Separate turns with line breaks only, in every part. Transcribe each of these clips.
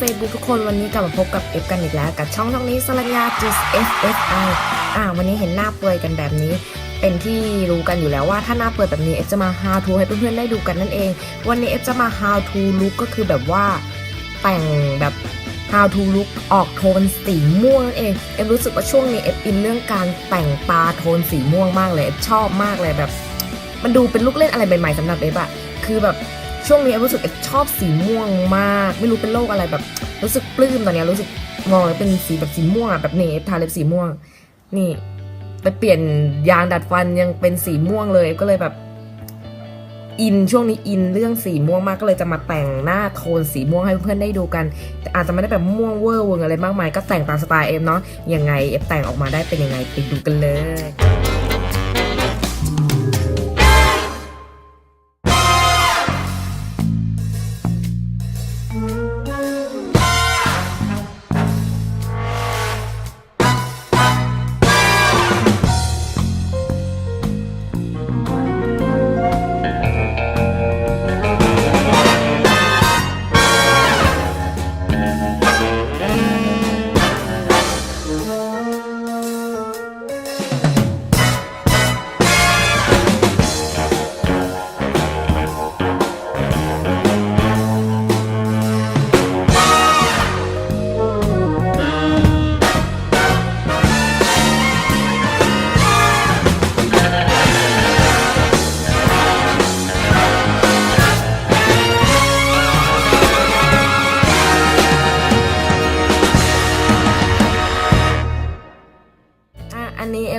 Facebook ทุกคนวันนี้กลับมาพบกับเอฟกันอีกแล้ว กับช่องช่องนี้สรัญญา just FFI อ่าวันนี้เห็นหน้าเปื่อยกันแบบนี้ เป็นที่รู้กันอยู่แล้วว่าถ้าหน้าเปื่อยแบบนี้เอฟจะมา how to ให้เพื่อนๆได้ดูกันนั่นเอง วันนี้เอฟจะมา how to look ก็คือแบบว่าแต่งแบบ how to look ออกโทนสีม่วงนั่นเองเอฟรู้สึกว่าช่วงนี้เอฟอินเรื่องการแต่งตาโทนสีม่วงมากเลยเอฟชอบมากเลยแบบ มันดูเป็นลูกเล่นอะไรใหม่ๆสำหรับเอฟอะคือแบบ ช่วงนี้เอฟรู้สึกเอชอบสีม่วงมาก ไม่รู้เป็นโรคอะไรแบบ รู้สึกปลื้มตอนนี้รู้สึกมองแล้วเป็นสีแบบสีม่วงแบบนี้เอฟทาเล็บสีม่วง นี่ไปเปลี่ยนยางดัดฟันยังเป็นสีม่วงเลยก็เลยแบบอินช่วงนี้อินเรื่องสีม่วงมากก็เลยจะมาแต่งหน้าโทนสีม่วงให้เพื่อนได้ดูกัน แต่อาจจะไม่ได้แบบม่วงเวอร์วงอะไรมากมาย ก็แต่งตามสไตล์เอฟเนาะยังไงเอฟแต่งออกมาได้เป็นยังไงไปดูกันเลย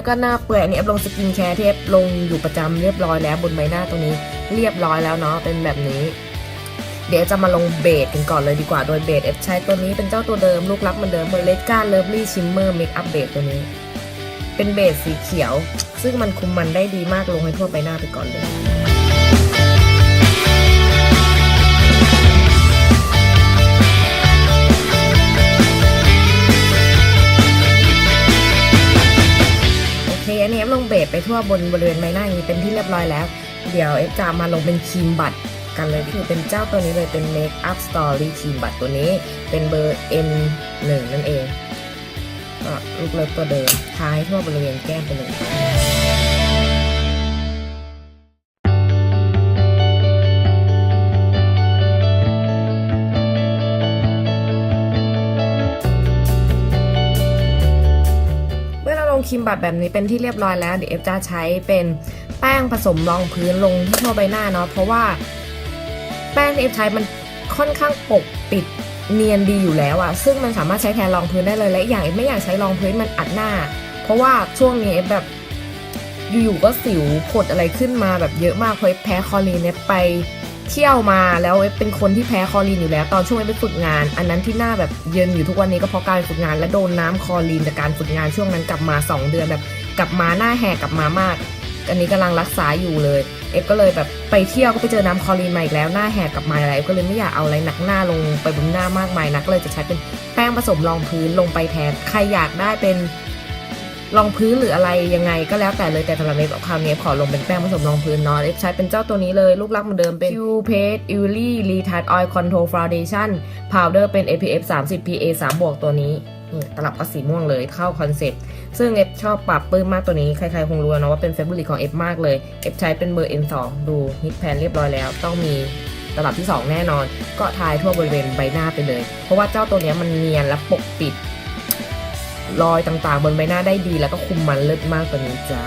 ก็หน้าเปื่อยอันนี้เอฟลงสกินแคร์ที่เอปลงอยู่ประจำเรียบร้อยแล้วบนใบหน้าตรงนี้เรียบร้อยแล้วเนาะเป็นแบบนี้ เดี๋ยวจะมาลงเบสกันก่อนเลยดีกว่าโดยเบสเอฟใช้ตัวนี้เป็นเจ้าตัวเดิมลูกรักเหมือนเดิมเบอร์เลสกาเลิฟลี่ชิมเมอร์เมคอัพเบสตัวนี้ เป็นเบสสีเขียว ซึ่งมันคุมมันได้ดีมากลงให้ทั่วใบหน้าไปก่อนเลย นนี้เอฟลงเบสไปทั่วบนบริเวณใบหน้าอย่างนี้เป็นที่เรียบร้อยแล้ว เดี๋ยวเอฟจะมาลงเป็นครีมบัตรกันเลยคือเป็นเจ้าตัวนี้เลยเป็น Make Up Story ครีมบัตรตัวนี้ เป็นเบอร์ M1 นั่นเองก็ลูกเลิฟตัวเดิมทาให้ทั่วบริเวณแก้มไปเลย ครีมบัตรแบบนี้เป็นที่เรียบร้อยแล้วเดี๋ยวเอฟจะใช้เป็นแป้งผสมรองพื้นลงที่ทั่วใบหน้าเนาะเพราะว่าแป้งที่เอฟใช้มันค่อนข้างปกปิดเนียนดีอยู่แล้วอะซึ่งมันสามารถใช้แทนรองพื้นได้เลยและอย่างเอฟไม่อยากใช้รองพื้นมันอัดหน้า เพราะว่าช่วงนี้เอฟแบบอยู่ๆก็สิวผดอะไรขึ้นมาแบบเยอะมากเพราะเอฟแพ้คอลีนเอฟไป เที่ยวมาแล้วเอฟเป็นคนที่แพ้คอลีนอยู่แล้ว ตอนช่วงเอฟไปฝึกงาน อันนั้นที่หน้าแบบเยินอยู่ทุกวันนี้ก็เพราะการฝึกงานและโดนน้ำคอลีนจากการฝึกงานช่วงนั้นกลับมา 2 เดือนแบบกลับมาหน้าแหกกลับมามาก อันนี้กำลังรักษาอยู่เลย เอฟก็เลยแบบไปเที่ยวก็ไปเจอน้ำคอรีนมาอีกแล้วหน้าแหกกลับมาอะไรเอฟก็เลยไม่อยากเอาอะไรหนักหน้าลงไปบนหน้ามากมายนักก็เลยจะใช้เป็นแป้งผสมรองพื้นลงไปแทนใครอยากได้เป็น รองพื้นหรืออะไรยังไงก็แล้วแต่เลยแต่สำหรับเอฟคราวนี้ขอลงเป็นแป้งผสมรองพื้นเนาะเอฟใช้เป็นเจ้าตัวนี้เลยรูปลักเหมือนเดิมเป็น Q Paste u l y Retouch Oil Control Foundation Powder เป็น SPF 30 PA 3บวกตัวนี้ตลับก็สีม่วงเลยเข้าคอนเซ็ปต์ซึ่งเอฟชอบปรับปื้มมากตัวนี้ ใครๆคงรู้นะว่าเป็นเฟเวอร์ลิตของเอฟมากเลยเอฟใช้เป็นเบอร์ N2 ดูฮิตแพนเรียบร้อยแล้ว ต้องมีตลับที่ 2 แน่นอน ก็ทายทั่วบริเวณใบหน้าไปเลย เพราะว่าเจ้าตัวนี้มันเนียนและปกปิด รอยต่างๆ บนใบหน้าได้ดี แล้วก็คุมมันเลิศมากตัวนี้จ้า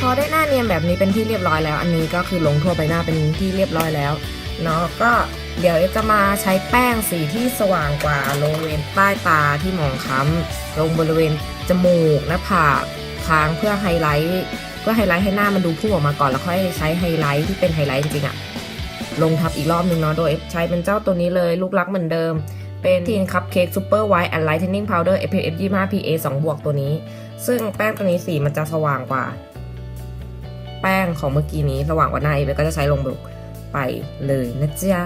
พอได้หน้าเนียนแบบนี้เป็นที่เรียบร้อยแล้ว อันนี้ก็คือลงทั่วใบหน้าเป็นที่เรียบร้อยแล้วเนาะก็เดี๋ยวจะมาใช้แป้งสีที่สว่างกว่าลงบริเวณใต้ตาที่หมองคล้ำลงบริเวณ จมูกหน้าผากคางเพื่อไฮไลท์เพื่อไฮไลท์ให้หน้ามันดูพุ่งออกมาก่อนแล้วค่อยใช้ไฮไลท์ที่เป็นไฮไลท์จริงๆอะลงทับอีกรอบนึงเนาะโดยเอฟใช้เป็นเจ้าตัวนี้เลยลูกลักเหมือนเดิม เป็นทีนคัพเค้กซูเปอร์ไวท์แอนด์ไลท์เทนนิ่งพาวเดอร์ SPF 25 PA 2 บวกตัวนี้ ซึ่งแป้งตัวนี้สีมันจะสว่างกว่า แป้งของเมื่อกี้นี้ระหว่างกวันหน้าเอเวก็จะใช้ลงบุกไปเลยนะจ๊ะ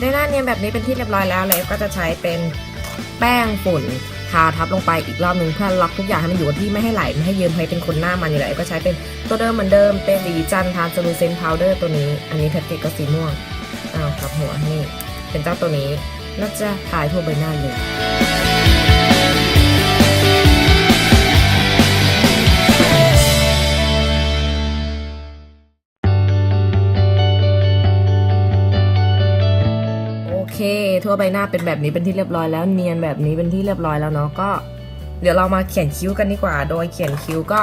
ได้หน้าเนียนแบบนี้เป็นที่เรียบร้อยแล้วเลยก็จะใช้เป็นแป้งฝุ่นทาทับลงไปอีกรอบหนึ่งเพื่อล็อกทุกอย่างให้มันอยู่ที่ไม่ให้ไหลไม่ให้เยิ้มให้เป็นคนหน้ามันอยู่แล้วก็ใช้เป็นตัวเดิมเหมือนเดิมเป็นสีจันทานสลูเซนพาวเดอร์ตัวนี้ อันนี้แพ็กเกจก็สีม่วงอ้าวกับหัวนี่เป็นเจ้าตัวนี้แล้วจะทายทั่วใบหน้าเลย เค ทั่วใบหน้าเป็นแบบนี้เป็นที่เรียบร้อยแล้วเนียนแบบนี้เป็นที่เรียบร้อยแล้วเนาะก็ เดี๋ยวเรามาเขียนคิ้วกันดีกว่า โดยเขียนคิ้วก็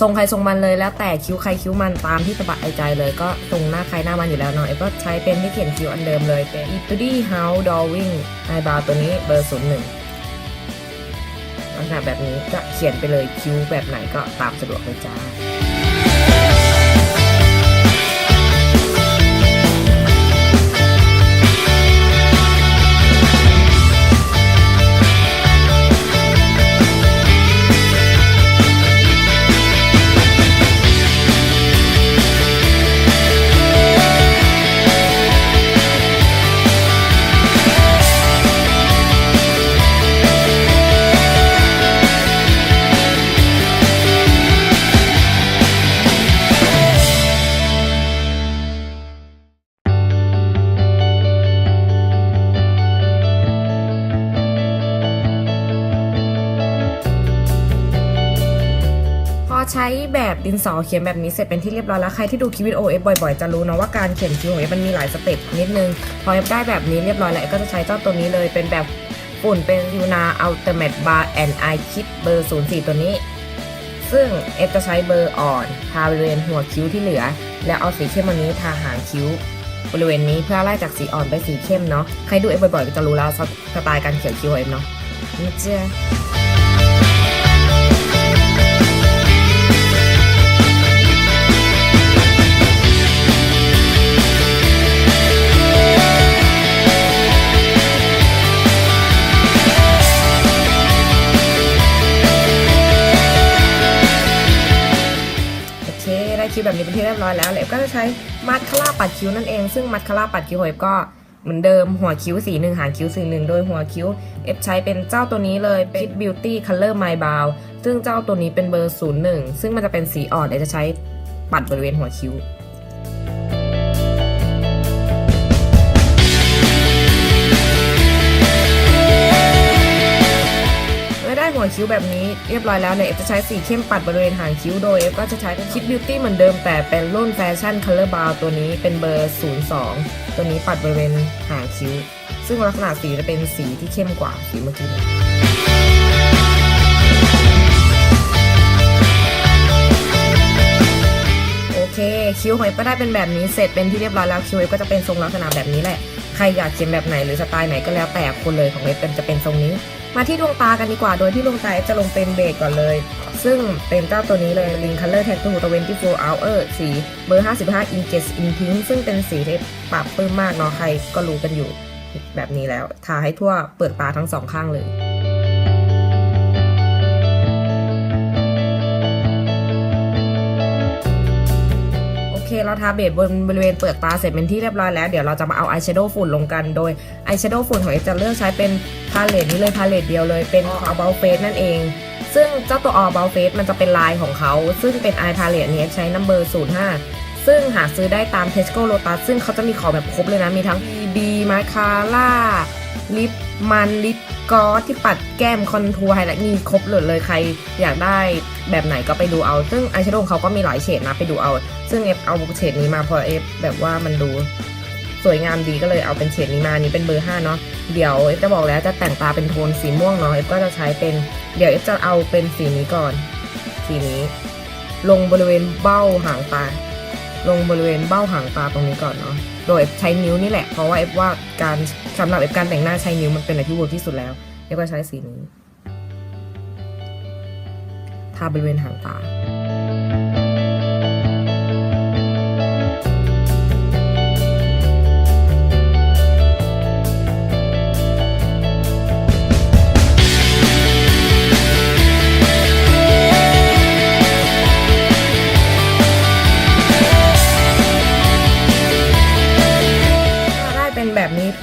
ทรงใครทรงมันเลยแล้วแต่คิ้วใครคิ้วมันตามที่สบายใจเลยก็ตรงหน้าใครหน้ามันอยู่แล้วเนาะเอก็ใช้เป็นที่เขียนคิ้วอันเดิมเลยเป็น e t u d y House Drawing Eyebrow ตัวนี้เบอร์ศูนย์หนึ่งลักษณะแบบนี้ก็เขียนไปเลยคิ้วแบบไหนก็ตามสะดวกเลยจ้า สอเขียนแบบนี้เสร็จเป็นที่เรียบร้อยแล้ว ใครที่ดูคลิปวิดีโอเอฟบ่อยๆ จะรู้นะว่าการเขียนคิ้วของเอฟมันมีหลายสเต็ปนิดนึง พอเอฟได้แบบนี้เรียบร้อยแล้วเอฟก็จะใช้เจ้าตัวนี้เลยเป็นแบบฝุ่นเป็นยูนาอัลเท m a t e bar and eye kit เบอร์ 04 ตัวนี้ ซึ่งเอฟจะใช้เบอร์อ่อนทาบริเวณหัวคิ้วที่เหลือ แล้วเอาสีเข้มวันนี้ทาหางคิ้วบริเวณนี้เพื่อไล่จากสีอ่อนไปสีเข้มเนาะ ใครดูเอฟบ่อยๆก็จะรู้แล้วสไตล์การเขียนคิ้วขอเอฟเนาะนี่เจ้ คิ้วแบบนี้เป็นที่เรียบร้อยแล้วเอฟก็จะใช้มัดคาร่าปัดคิ้วนั่นเอง ซึ่งมัดคาร่าปัดคิ้วของเอฟก็เหมือนเดิมหัวคิ้วสีหนึ่งหางคิ้วสีหนึ่งโดยหัวคิ้วเอฟใช้เป็นเจ้าตัวนี้เลยเป็น Kit Beauty Color My Brow ซึ่งเจ้าตัวนี้เป็นเบอร์ 01 ซึ่งมันจะเป็นสีอ่อนเอฟจะใช้ปัดบริเวณหัวคิ้ว เมื่อได้หัวคิ้วแบบนี้เรียบร้อยแล้วเนี่ยเอฟจะใช้สีเข้มปัดบริเวณหางคิ้วโดยเอฟก็จะใช้คิดบิวตี้เหมือนเดิมแต่เป็นรุ่นแฟชั่น Color Bar ตัวนี้เป็นเบอร์ 02 ตัวนี้ปัดบริเวณหางคิ้ว ซึ่งลักษณะสีจะเป็นสีที่เข้มกว่าสีเมื่อกี้โอเคคิ้วของเอฟก็ได้เป็นแบบนี้เสร็จเป็นที่เรียบร้อยแล้วคิ้วเอฟก็จะเป็นทรงลักษณะแบบนี้แหละ ใครอยากเขียนแบบไหนหรือสไตล์ไหนก็แล้วแต่คนเลยของเอฟเป็นจะเป็นทรงนี้ มาที่ดวงตากันดีกว่า โดยที่ดวงตาจะลงเป็นเบสก่อนเลย ซึ่งเป็นเจ้าตัวนี้เลย Ring Color Tattoo 24 Hour สีเบอร์ 55 In Jet In Pink ซึ่งเป็นสีที่ปรับปลื้มมากเนาะใครก็รู้กันอยู่แบบนี้แล้ว ทาให้ทั่วเปลือกตาทั้งสองข้างเลย เคเราทาเบสบนบริเวณเปลือกตาเสร็จเป็นที่เรียบร้อยแล้ว เดี๋ยวเราจะมาเอาอายแชโดว์ฝุ่นลงกัน โดยอายแชโดว์ฝุ่นของเอฟจะเลือกใช้เป็นพาเลตนี้เลยพาเลตเดียวเลยเป็น All About Face นั่นเอง ซึ่งเจ้าตัว All About Face มันจะเป็นลายของเขา ซึ่งเป็น Eye Palette นี้ใช้ number 05ซึ่งหาซื้อได้ตาม Tesco Lotus ซึ่งเขาจะมีของแบบครบเลยนะ มีทั้ง BB Mascara ลิปมันลิป กอสที่ปัดแก้มคอนทัวร์ไฮไลท์มีครบเลยเลยใครอยากได้แบบไหนก็ไปดูเอา ซึ่งอายแชโดว์เขาก็มีหลายเฉดนะไปดูเอา ซึ่งเอฟเอาเฉดนี้มาเพราะเอฟแบบว่ามันดูสวยงามดีก็เลยเอาเป็นเฉดนี้มานนี้เป็นเบอร์5เนาะเดี๋ยวเอฟจะบอกแล้วจะแต่งตาเป็นโทนสีม่วงเนาะเอฟก็จะใช้เป็นเดี๋ยวเอฟจะเอาเป็นสีนี้ก่อน สีนี้ ลงบริเวณเบ้าหางตา ลงบริเวณเบ้าหางตาตรงนี้ก่อนเนาะโดยใช้นิ้วนี่แหละ เพราะว่าเอฟว่าการสำหรับเอฟการแต่งหน้าใช้นิ้วมันเป็นอะไรที่เวิร์กที่สุดแล้วเอฟก็ใช้สีนี้ทาบริเวณหางตา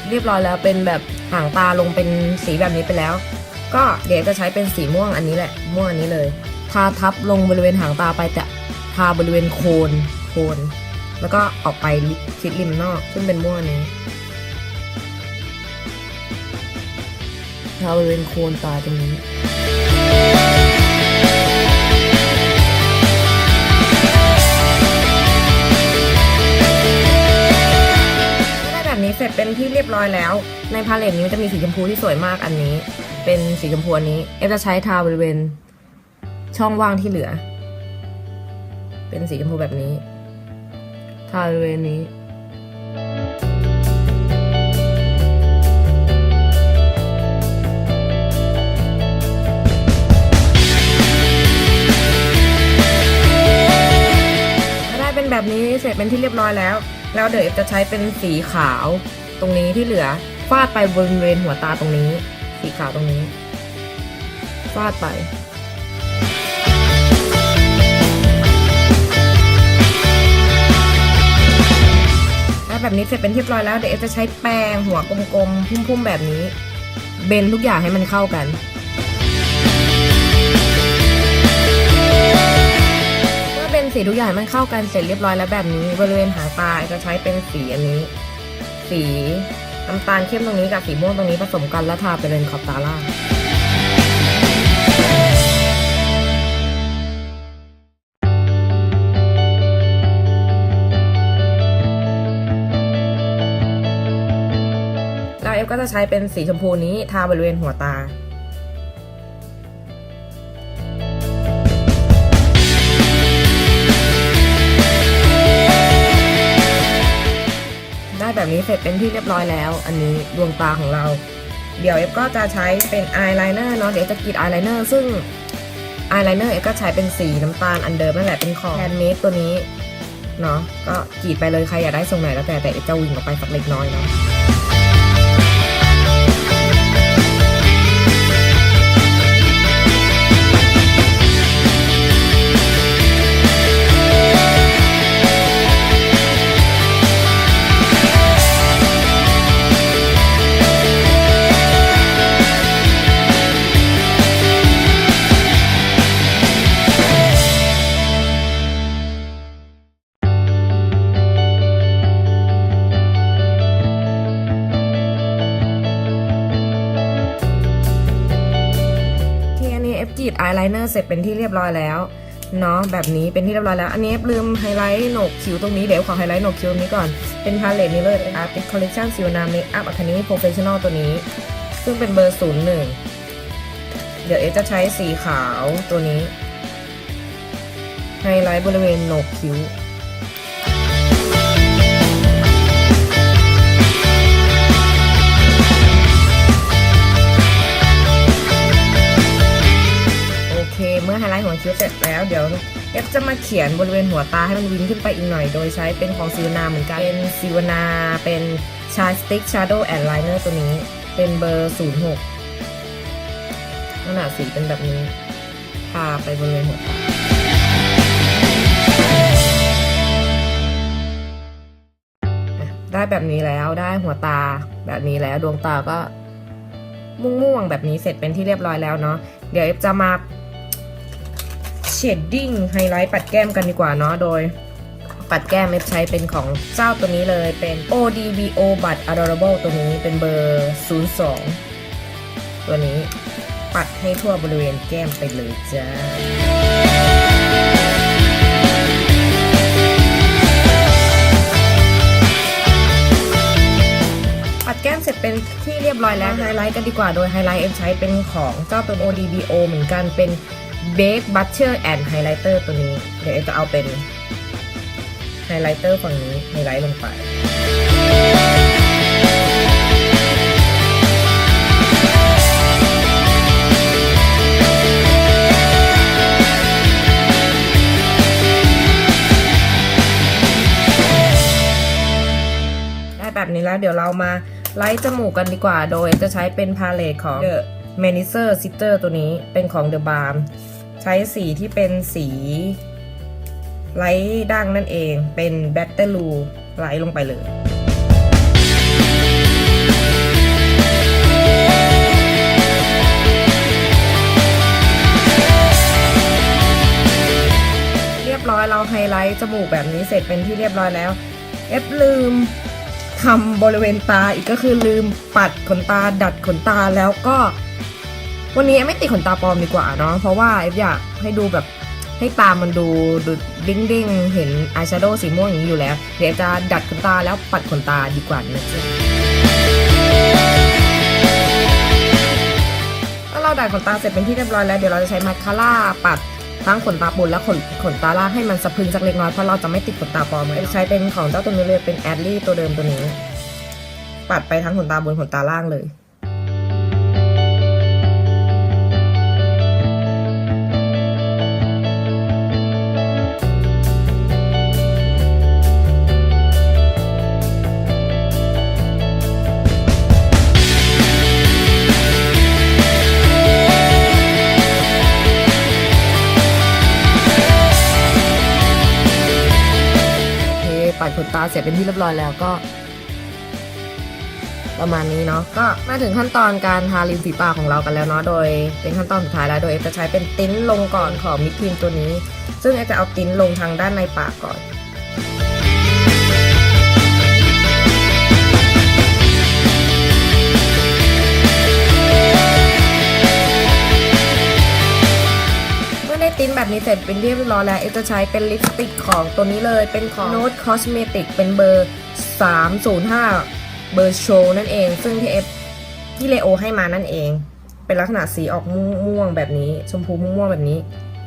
เรียบร้อยแล้วเป็นแบบหางตาลงเป็นสีแบบนี้ไปแล้ว ก็เดี๋ยวจะใช้เป็นสีม่วงอันนี้แหละ ม่วงอันนี้เลยทาทับลงบริเวณหางตาไปแต่ทาบริเวณโคนโคน แล้วก็ออกไปชิดริมนอกซึ่งเป็นม่วงอันนี้ทาบริเวณโคนตาตรงนี้ เสร็จเป็นที่เรียบร้อยแล้ว ในพาเลตนี้จะมีสีชมพูที่สวยมากอันนี้ เป็นสีชมพูอันนี้ เอฟจะใช้ทาบริเวณช่องว่างที่เหลือ เป็นสีชมพูแบบนี้ ทาบริเวณนี้ได้เป็นแบบนี้เสร็จเป็นที่เรียบร้อยแล้ว แล้วเดี๋ยวเอฟจะใช้เป็นสีขาวตรงนี้ที่เหลือฟาดไปบริเวณหัวตาตรงนี้ สีขาวตรงนี้ฟาดไปแล้วแบบนี้เสร็จเป็นที่เรียบร้อยแล้วเดี๋ยวเอฟจะใช้แป้งหัวกลมๆ พุ่มๆ แบบนี้ เบนทุกอย่างให้มันเข้ากัน ทุกอย่างมันเข้ากันเสร็จเรียบร้อยแล้วแบบนี้บริเวณหางตาจะใช้เป็นสีอันนี้ สีน้ำตาลเข้มตรงนี้กับสีม่วงตรงนี้ผสมกันแล้วทาไปเลยขอบตาล่างแล้วเอฟก็จะใช้เป็นสีชมพูนี้ทาบริเวณหัวตา ได้แบบนี้เสร็จเป็นที่เรียบร้อยแล้ว อันนี้ดวงตาของเรา เดี๋ยวเอฟก็จะใช้เป็นอายไลเนอร์เนาะเดี๋ยวจะกรีดอายไลเนอร์ซึ่งอายไลเนอร์เอฟก็ใช้เป็นสีน้ำตาลอันเดิมนั่นแหละเป็นของแฮนด์เมดตัวนี้เนาะก็กรีดไปเลยใครอยากได้ทรงไหนแล้วแต่แต่เอฟจะวิ่งออกไปสักเล็กน้อยเนาะ เนอร์เสร็จเป็นที่เรียบร้อยแล้วเนาะแบบนี้เป็นที่เรียบร้อยแล้ว อันนี้ลืมไฮไลท์โหนกคิ้วตรงนี้เดี๋ยวขอไฮไลท์โหนกคิ้วตรงนี้ก่อนเป็นพาเลตนี้เลย Artist Collection s i l n a Makeup Academy Professional ตัวนี้ ซึ่งเป็นเบอร์ศูนย์หนึ่งเดี๋ยวเอจะใช้สีขาวตัวนี้ ไฮไลท์บริเวณโหนกคิ้ว เสร็จแล้วเดี๋ยวเอฟจะมาเขียนบริเวณหัวตาให้มันวินขึ้นไปอีกหน่อย โดยใช้เป็นของซิวนาเหมือนกัน เป็นซิวนาเป็นชาสติกชาร์โดแอนด์ไลเนอร์ตัวนี้ เป็นเบอร์ 06ขนาดสีเป็นแบบนี้ทาไปบริเวณหัวตาได้แบบนี้แล้วได้หัวตาแบบนี้แล้วดวงตาก็ม่วงๆแบบนี้เสร็จเป็นที่เรียบร้อยแล้วเนาะเดี๋ยวเอฟจะมา เชดดิ้งไฮไลท์ปัดแก้มกันดีกว่าเนาะโดย ปัดแก้มเอฟใช้เป็นของเจ้าตัวนี้เลยเป็น ODBO Bud Adorable ตัวนี้เป็นเบอร์ 02 ตัวนี้ปัดให้ทั่วบริเวณแก้มไปเลยจ้าปัดแก้มเสร็จเป็นที่เรียบร้อยแล้วไฮไลท์กันดีกว่าโดยไฮไลท์เอ็มใช้เป็นของเจ้าตัว ODBO เหมือนกันเป็น Bake Butter and Highlighter ตัวนี้ เดี๋ยวจะเอาเป็นไฮไลท์เตอร์ฝั่งนี้ไฮไลท์ลงไปได้แบบนี้แล้วเดี๋ยวเรามาไล่จมูกกันดีกว่า โดยจะใช้เป็นพาเลตของ The m a n i s e r Sitter ตัวนี้เป็นของ The Balm ใช้สีที่เป็นสีไลท์ด่างนั่นเองเป็นแบตเตอร์ลูไลท์ลงไปเลย เรียบร้อยเราไฮไลท์จมูกแบบนี้เสร็จเป็นที่เรียบร้อยแล้ว เอฟลืมทำบริเวณตาอีกก็คือลืมปัดขนตาดัดขนตาแล้วก็ วันนี้ไม่ติดขนตาปลอมดีกว่าเนาะเพราะว่าเอฟอยากให้ดูแบบให้ตามันดูดูดิ้งดิ้งเห็นอายแชโดว์สีม่วงอย่างนี้อยู่แล้ว เดี๋ยวจะดัดขนตาแล้วปัดขนตาดีกว่านะจ๊ะเราดัดขนตาเสร็จเป็นที่เรียบร้อยแล้วเดี๋ยวเราจะใช้มาคาร่าปัดทั้งขนตาบนและขนขนตาล่างให้มันสะพึงสักเล็กน้อยเพราะเราจะไม่ติดขนตาปลอมเอฟใช้เป็นของเจ้าตัวนี้เลยเป็นแอดลี่ตัวเดิมตัวนี้ ปัดไปทั้งขนตาบนขนตาล่างเลย เป็นที่เรียบร้อยแล้วก็ ประมาณนี้เนาะก็มาถึงขั้นตอนการทาริมฝีปากของเรากันแล้วเนาะโดยเป็นขั้นตอนสุดท้ายแล้วโดยเอฟจะใช้เป็นติ้นลงก่อนของมิครีมตัวนี้ ซึ่งเอฟจะเอาติ้นลงทางด้านในปากก่อน นี้เสร็จเป็นที่เรียบร้อยแล้ว เอจะใช้เป็นลิปสติกของตัวนี้เลยเป็นของ Note Cosmetic เป็นเบอร์ 305 เบอร์โชว์นั่นเอง ซึ่งที่เอฟที่เลโอให้มานั่นเอง เป็นลักษณะสีออกม่วงแบบนี้ ชมพูม่วงแบบนี้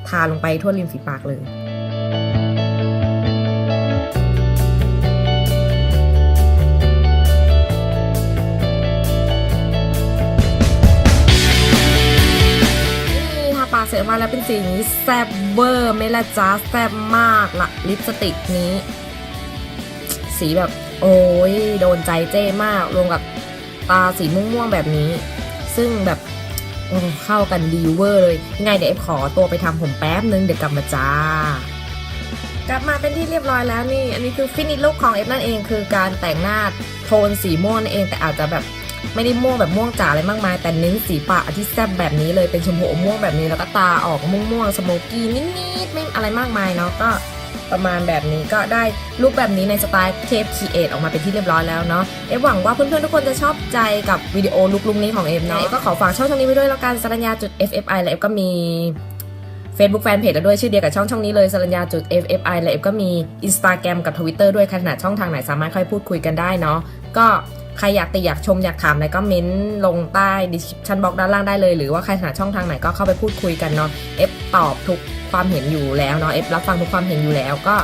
ทาลงไปทั่วริมฝีปากเลยาปากเสร็จมาแล้วเป็นสีนี้แซ่บเวอร์ไม่ละจ้าแซ่บมากละลิปสติกนี้ สีแบบโอ้ยโดนใจเจ้มากรวมกับตาสีม่วงๆแบบนี้ ซึ่งแบบเข้ากันดีเวอร์เลยยังไงเดี๋ยวเอฟขอตัวไปทำผมแป๊บนึงเดี๋ยวกลับมาจ้ากลับมาเป็นที่เรียบร้อยแล้วนี่ อันนี้คือฟินิชลุคของเอฟนั่นเองคือการแต่งหน้าโทนสีม่วงนั่นเองแต่อาจจะแบบ ไม่ได้ม่วงแบบม่วงจ๋าอะไรมากมาย แต่เน้นสีปากที่แซ่บแบบนี้เลยเป็นชมพูอมม่วงแบบนี้แล้วก็ตาออกม่วงๆสโมกี้นิดๆไม่อะไรมากมายเนาะก็ประมาณแบบนี้ก็ได้ลุคแบบนี้ในสไตล์เทปคีเอทออกมาเป็นที่เรียบร้อยแล้วเนาะเอฟหวังว่าเพื่อนๆทุกคนจะชอบใจกับวิดีโอลุคลุคนี้ของเอฟเนาะเอฟก็ขอฝากช่องช่องนี้ไว้ด้วยแล้วกันสัญญาจุด FFI และเอฟก็มี Facebook Fanpage แล้วด้วยชื่อเดียวกับช่องช่องนี้เลยสัญญาจุด FFI และเอฟก็มี Instagram กับ Twitter ด้วยขนาดช่องทางไหนสามารถค่อยพูดคุยกันได้เนาะก็ ใครอยากติอยากชมอยากถามอะไรก็เม้นลงใต้ดีสคริปชันบล็อกด้านล่างได้เลย หรือว่าใครถนัดช่องทางไหนก็เข้าไปพูดคุยกันเนาะเอฟตอบทุกความเห็นอยู่แล้วเนาะเอฟรับฟังทุกความเห็นอยู่แล้วก็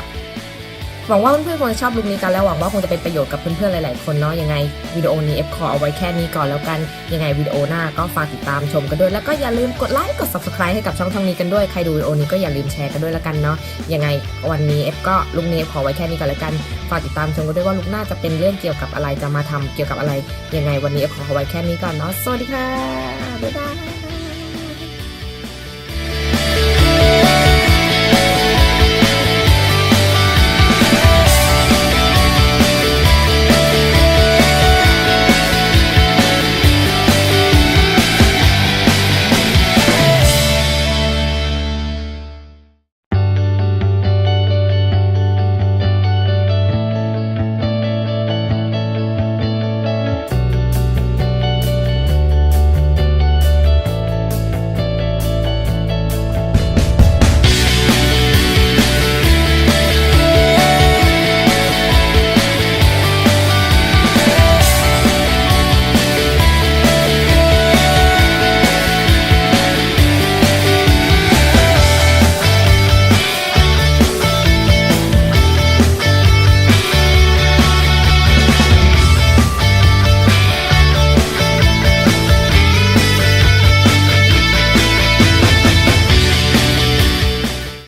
หวังว่าเพื่อนๆคงจะชอบลุคนี้กันแล้วหวังว่าคงจะเป็นประโยชน์กับเพื่อนๆหลายๆคนเนาะยังไงวิดีโอนี้เอฟขอเอาไว้แค่นี้ก่อนแล้วกันยังไงวิดีโอหน้าก็ฝากติดตามชมกันด้วย แล้วก็อย่าลืมกดไลค์กด subscribe ให้กับช่องช่องนี้กันด้วยใครดูวิดีโอนี้ก็อย่าลืมแชร์กันด้วยแล้วกันเนาะยังไงวันนี้เอฟก็ลุคนี้เอฟขอไว้แค่นี้ก่อนแล้วกันฝากติดตามชมกันด้วยว่าลุคหน้าจะเป็นเรื่องเกี่ยวกับอะไรจะมาทำเกี่ยวกับอะไรยังไงวันนี้เอฟขอเอาไว้แค่นี้ก่อนเนาะสวัสดีค่ะบ๊ายบาย